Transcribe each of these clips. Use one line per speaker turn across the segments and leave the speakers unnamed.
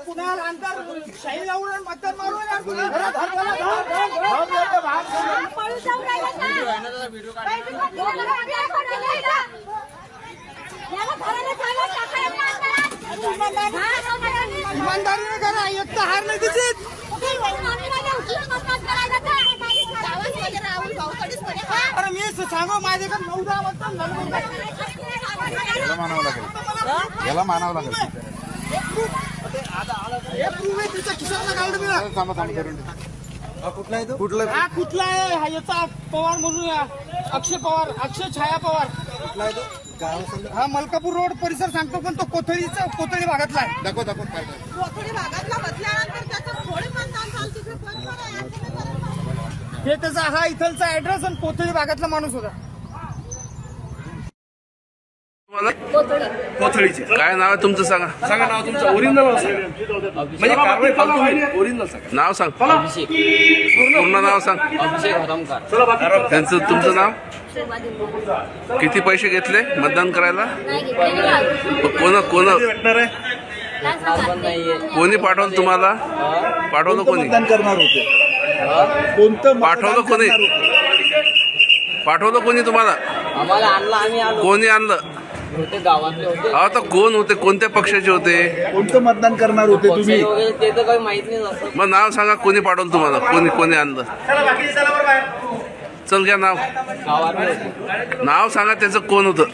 कुणाल अंतर शाही लावून आणि मतदान मारून यार कुणाल व्हिडिओ काढ इमानदारीने करा एक तर हार नाही दिसत. अरे मी सांगू माझ्याकडे नऊ दहा.
याला मानावं लागेल. याला मानावं लागेल.
proof आहे, तिच्या खिशातलं काढलं मी ना.
थांबा थांबा करून कुठला आहे तो? कुठला
हा कुठला आहे? हा याचा पवार म्हणून या. अक्षय पवार अक्षय छाया पवार.
कुठला आहे तो
हा मलकापूर रोड परिसर सांगतो पण तो कोथळीचा कोथळी भागातला आहे
दाखव दाखव काय काय.
कोथळी भागातला बदल्यानंतर त्याचं थोडे मतदान झालं.
हे त्याचा हा इथलचा ऍड्रेस आणि कोथळी भागातला माणूस होता
कोथळीचे. काय नाव आहे तुमचं सांगा. सांगा नाव तुमचं. ओरिजिनल नाव सांगा. म्हणजे कारवाई फालतू होईल ओरिजिनल सांगा. नाव सांग. पूर्ण नाव सांग.
अभिषेक हरमकर.
त्यांचं तुमचं नाव? किती पैसे घेतले मतदान करायला? कोण कोण? कोणी पाठवलं तुम्हाला? पाठवलं कोणी?
मतदान करणार होते. कोणतं
पाठवलं कोणी? पाठवलं कोणी तुम्हाला?
आम्हाला आणला आम्ही आलो
कोणी आणलं?
होते गावातले होते.
अहो तर कोण होते? कोणत्या पक्षाचे होते?
कोणतं मतदान करणार होते तुम्ही?
वगैरे ते तर काही माहीत नाही असं.
मग नाव सांगा कोणी पाठवलं तुम्हाला? कोणी कोणी आणलं? चल घ्या नाव.
गावातले होते.
नाव सांगा त्याचं कोण होतं?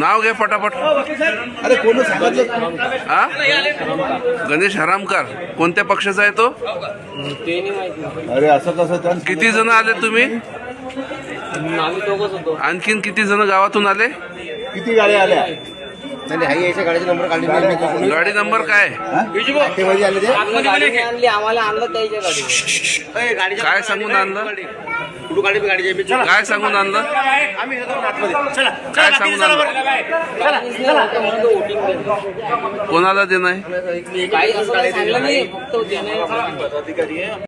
नाव घ्या पटापट.
अरे कोण सांगितलं?
हा? गणेश हरामकार. कोणत्या पक्षाचा आहे तो?
ते नाही माहिती.
अरे असं कसं? त्या
किती जण आले तुम्ही? आणखीन किती जण गावातून आले?
किती गाड्या आल्या?
गाडी नंबर काय?
मध्ये आले ते?
आम्ही गाडी त्याच्या गाडी
काय सांगून आणलं? काय सांगून आणलं? काय सांगून आणलं? कोणाला देणं आहे.